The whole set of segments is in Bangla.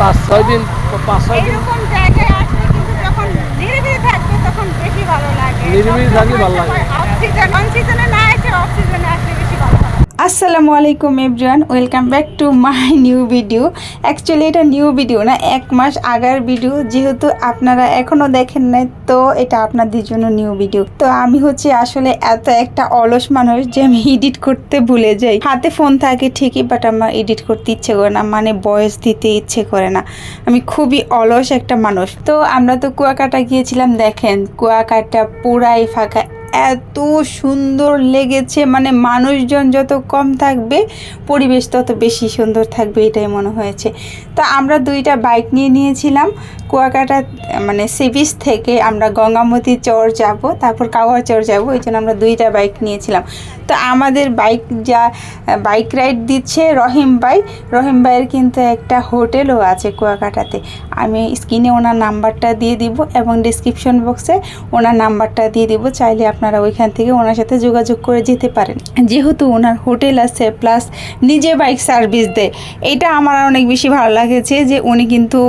পাঁচ ছয় দিন পাঁচ ছয় দিন। এইরকম জায়গায় আসলে কিন্তু যখন নিরিবিলি থাকবে তখন বেশি ভালো লাগে। নিরিবিলি থাকলে ভালো লাগে। অফ সিজন অন সিজনে না এসে অফ সিজনে আসলে বেশি ভালো লাগে আসসালামু আলাইকুম everyone, welcome back to my new video. Actually এটা নিউ ভিডিও না, এক মাস আগার ভিডিও। যেহেতু আপনারা এখনও দেখেন নাই, তো এটা আপনাদের জন্য নিউ ভিডিও। তো আমি হচ্ছে আসলে এত একটা অলস মানুষ যে আমি এডিট করতে ভুলে যাই। হাতে ফোন থাকে ঠিকই বাট আমার এডিট করতে ইচ্ছে করে না মানে বয়স দিতে ইচ্ছে করে না। আমি খুবই অলস একটা মানুষ। তো আমরা তো কুয়াকাটা গিয়েছিলাম, দেখেন, কুয়াকাটা পুরাই ফাঁকা। এত সুন্দর লেগেছে। মানে মানুষজন যত কম থাকবে, পরিবেশ তত বেশি সুন্দর থাকবে এটাই মনে হয়েছে। তো আমরা দুইটা বাইক নিয়ে নিয়েছিলাম। কুয়াকাটা মানে সি বিচ থেকে আমরা গঙ্গামতি চর যাব, তারপর কাওয়া চর যাব ওই জন্য আমরা দুইটা বাইক নিয়েছিলাম। তো আমাদের বাইক যা, বাইক রাইড দিচ্ছে রহিম ভাই। রহিম ভাইয়ের কিন্তু একটা হোটেলও আছে কুয়াকাটাতে। আমি স্ক্রিনে ওনার নাম্বারটা দিয়ে দিব এবং ডিসক্রিপশন বক্সে ওনার নাম্বারটা দিয়ে দিব, চাইলে আপনারা ওইখান থেকে ওনার সাথে যোগাযোগ করে যেতে পারেন। যেহেতু ওনার হোটেল আছে প্লাস নিজে বাইক সার্ভিস দেয়, এটা আমার অনেক বেশি ভালো লাগেছে যে উনি কিন্তু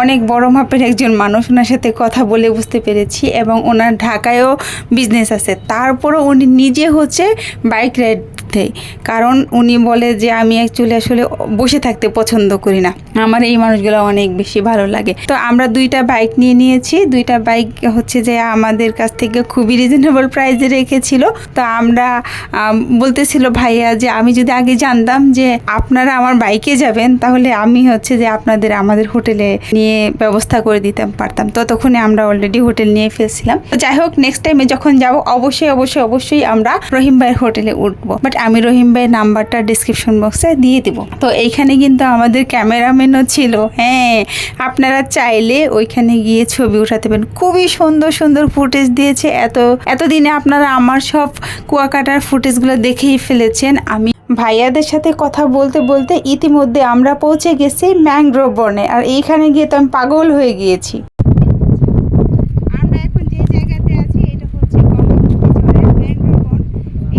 অনেক বড় মাপের একজন মানুষ, ওনার সাথে কথা বলে বুঝতে পেরেছি এবং ওনার ঢাকায়ও বিজনেস আছে। তারপরও উনি নিজে হচ্ছে বাইক রাইড দেয় কারণ উনি বলে যে আমি অ্যাকচুয়ালি আসলে বসে থাকতে পছন্দ করি না। আমার এই মানুষগুলো অনেক বেশি ভালো লাগে। তো আমরা দুইটা বাইক নিয়ে নিয়েছি। দুইটা বাইক হচ্ছে যে আমাদের কাছ থেকে খুবই রিজনেবল প্রাইসে রেখেছিল। তো আমরা আম, বলতেছিল ভাইয়া যে আমি যদি আগে জানতাম যে আপনারা আমার বাইকে যাবেন তাহলে আমি হচ্ছে যে আপনাদের আমাদের হোটেলে নিয়ে ব্যবস্থা করে দিতাম পারতাম। ততক্ষণে আমরা অলরেডি হোটেল নিয়ে ফেলছিলাম। তো যাই হোক নেক্সট টাইমে যখন যাব অবশ্যই অবশ্যই অবশ্যই আমরা রহিম ভাইয়ের হোটেলে উঠবো। বাট আমি রহিম ভাইয়ের নাম্বারটা ডিসক্রিপশন বক্সে দিয়ে দিব। তো এইখানে কিন্তু আমাদের ক্যামেরাম্যানও ছিল। হ্যাঁ আপনারা চাইলে ওইখানে গিয়ে ছবি উঠাতে পারেন। খুবই সুন্দর সুন্দর ফুটেজ দিয়েছে। এত, এতদিনে আপনারা আমার সব কুয়াকাটার ফুটেজগুলো দেখেই ফেলেছেন। আমি ভাইয়াদের সাথে কথা বলতে বলতে ইতিমধ্যে আমরা পৌঁছে গেছি ম্যাংগ্রোভ বনে। আর এইখানে গিয়ে তো আমি পাগল হয়ে গিয়েছি আমরা এখন যে জায়গাতে আছি এটা হচ্ছে গঙ্গাবতী চরের ম্যাংগ্রোভ বন।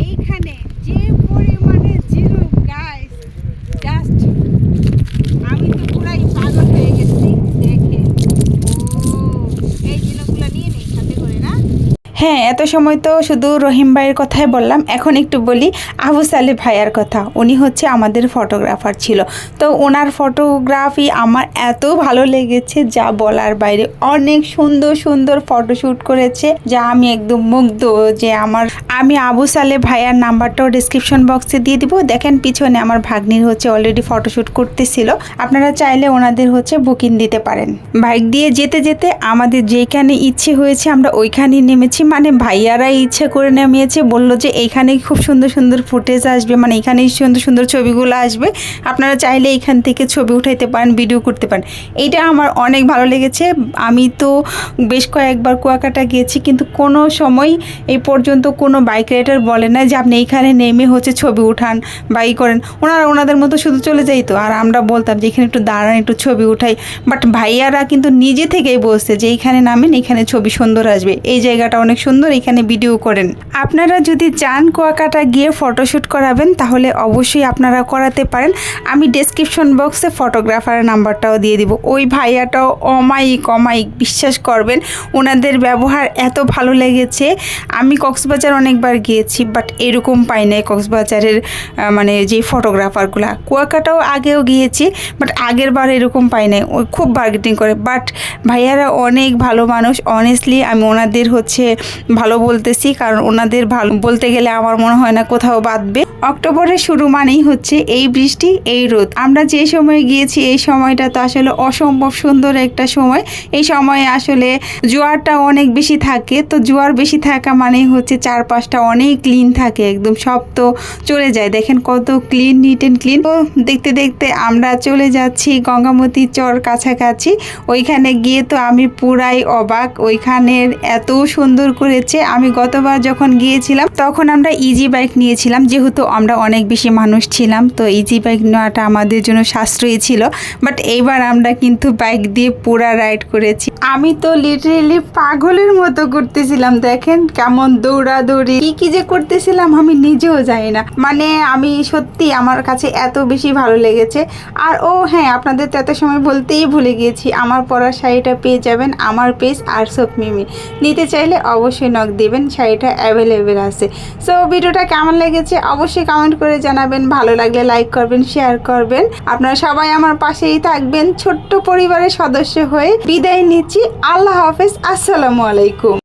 এইখানে যে পরিমাণে জিরো গাছ জাস্ট আমি তো পুরাই পাগল হয়ে গেছি দেখে ও এই জিনিসগুলো নিয়ে নেই সাথে করে না হ্যাঁ এত সময় তো শুধু রহিম ভাইয়ের কথাই বললাম। এখন একটু বলি আবু সালে ভাইয়ার কথা। উনি হচ্ছে আমাদের ফটোগ্রাফার ছিল। তো ওনার ফটোগ্রাফি আমার এত ভালো লেগেছে যা বলার বাইরে। অনেক সুন্দর সুন্দর ফটোশ্যুট করেছে যা আমি একদম মুগ্ধ যে আমার আমি আবু সালে ভাইয়ার নাম্বারটাও ডিসক্রিপশন বক্সে দিয়ে দিব। দেখেন পিছনে আমার ভাগ্নির হচ্ছে অলরেডি ফটোশ্যুট করতেছিল। আপনারা চাইলে ওনাদের হচ্ছে বুকিং দিতে পারেন। বাইক দিয়ে যেতে যেতে আমাদের যেখানে ইচ্ছে হয়েছে আমরা ওইখানেই নেমেছি। মানে ভাইয়ারা ইচ্ছে করে নামিয়েছে, বলল যে এইখানেই খুব সুন্দর সুন্দর ফুটেজ আসবে মানে এখানেই সুন্দর সুন্দর ছবিগুলো আসবে। আপনারা চাইলে এইখান থেকে ছবি উঠাইতে পারেন ভিডিও করতে পারেন। এইটা আমার অনেক ভালো লেগেছে। আমি তো বেশ কয়েকবার কুয়াকাটা গিয়েছি, কিন্তু কোনো সময় এই পর্যন্ত কোনো বাইক রাইডার বলে না যে আপনি এইখানে নেমে হচ্ছে ছবি উঠান বা ই করেন। ওনারা ওনাদের মতো শুধু চলে যাইতো আর আমরা বলতাম যে এখানে একটু দাঁড়ান, একটু ছবি উঠাই। বাট ভাইয়ারা কিন্তু নিজে থেকেই বলছে যে এইখানে নামেন এখানে ছবি সুন্দর আসবে। এই জায়গাটা অনেক সুন্দর এখানে ভিডিও করেন। আপনারা যদি চান কুয়াকাটা গিয়ে ফটোশ্যুট করাবেন, তাহলে অবশ্যই আপনারা করাতে পারেন। আমি ডেসক্রিপশন বক্সে ফটোগ্রাফারের নাম্বারটাও দিয়ে দিব। ওই ভাইয়াটাও অমায়িক অমায়িক, বিশ্বাস করবেন, ওনাদের ব্যবহার এত ভালো লেগেছে। আমি কক্সবাজার অনেকবার গিয়েছি বাট এরকম পাই নাই কক্সবাজারের মানে যে ফটোগ্রাফারগুলো কুয়াকাটাও আগেও গিয়েছি বাট আগের বার এরকম পাই নাই। ওই খুব বার্গেটিং করে বাট ভাইয়ারা অনেক ভালো মানুষ। অনেস্টলি আমি ওনাদের হচ্ছে ভালো বলতেছি, কারণ ওনাদের ভালো বলতে গেলে আমার মনে হয় না কোথাও বাঁধবে। অক্টোবরের শুরু মানেই হচ্ছে এই বৃষ্টি, এই রোদ। আমরা যে সময় গিয়েছি, এই সময়টা তো আসলে অসম্ভব সুন্দর একটা সময়। এই সময়ে আসলে জোয়ারটা অনেক বেশি থাকে, তো জোয়ার বেশি থাকা মানেই হচ্ছে চারপাশটা অনেক ক্লিন থাকে, একদম সব তো চলে যায়। দেখেন কত ক্লিন, নিট অ্যান্ড ক্লিন। তো দেখতে দেখতে আমরা চলে যাচ্ছি গঙ্গামতি চর কাছাকাছি। ওইখানে গিয়ে তো আমি পুরাই অবাক। ওইখানের এত সুন্দর করেছে, আমি গতবার যখন গিয়েছিলাম তখন আমরা ইজি বাইক নিয়েছিলাম, যেহেতু আমরা অনেক বেশি মানুষ ছিলাম, তো ইজি বাইক নেওয়াটা আমাদের জন্য সাশ্রয়ী ছিল বাট এইবার আমরা কিন্তু বাইক দিয়ে পুরা রাইড করেছি। আমি তো লিটারেলি পাগলের মতো করতেছিলাম দেখেন কেমন দৌড়াদৌড়ি। কি কি যে করতেছিলাম আমি নিজেও জানি না। মানে আমি সত্যি আমার কাছে এত বেশি ভালো লেগেছে। আর ও হ্যাঁ আপনাদের তো এত সময় বলতেই ভুলে গিয়েছি, আমার পরা শাড়িটা পেয়ে যাবেন আমার পেজ আর সব মিমি নিতে চাইলে অবশ্যই নক দেবেন, শাড়িটা অ্যাভেলেবেল আছে। সো ভিডিওটা কেমন লেগেছে অবশ্যই কমেন্ট করে জানাবেন, ভালো লাগলে লাইক করবেন শেয়ার করবেন। আপনারা সবাই আমার পাশেই থাকবেন, ছোট্ট পরিবারের সদস্য হয়ে বিদায় নিচ্ছি। আল্লাহ হাফেজ, আসসালামু আলাইকুম।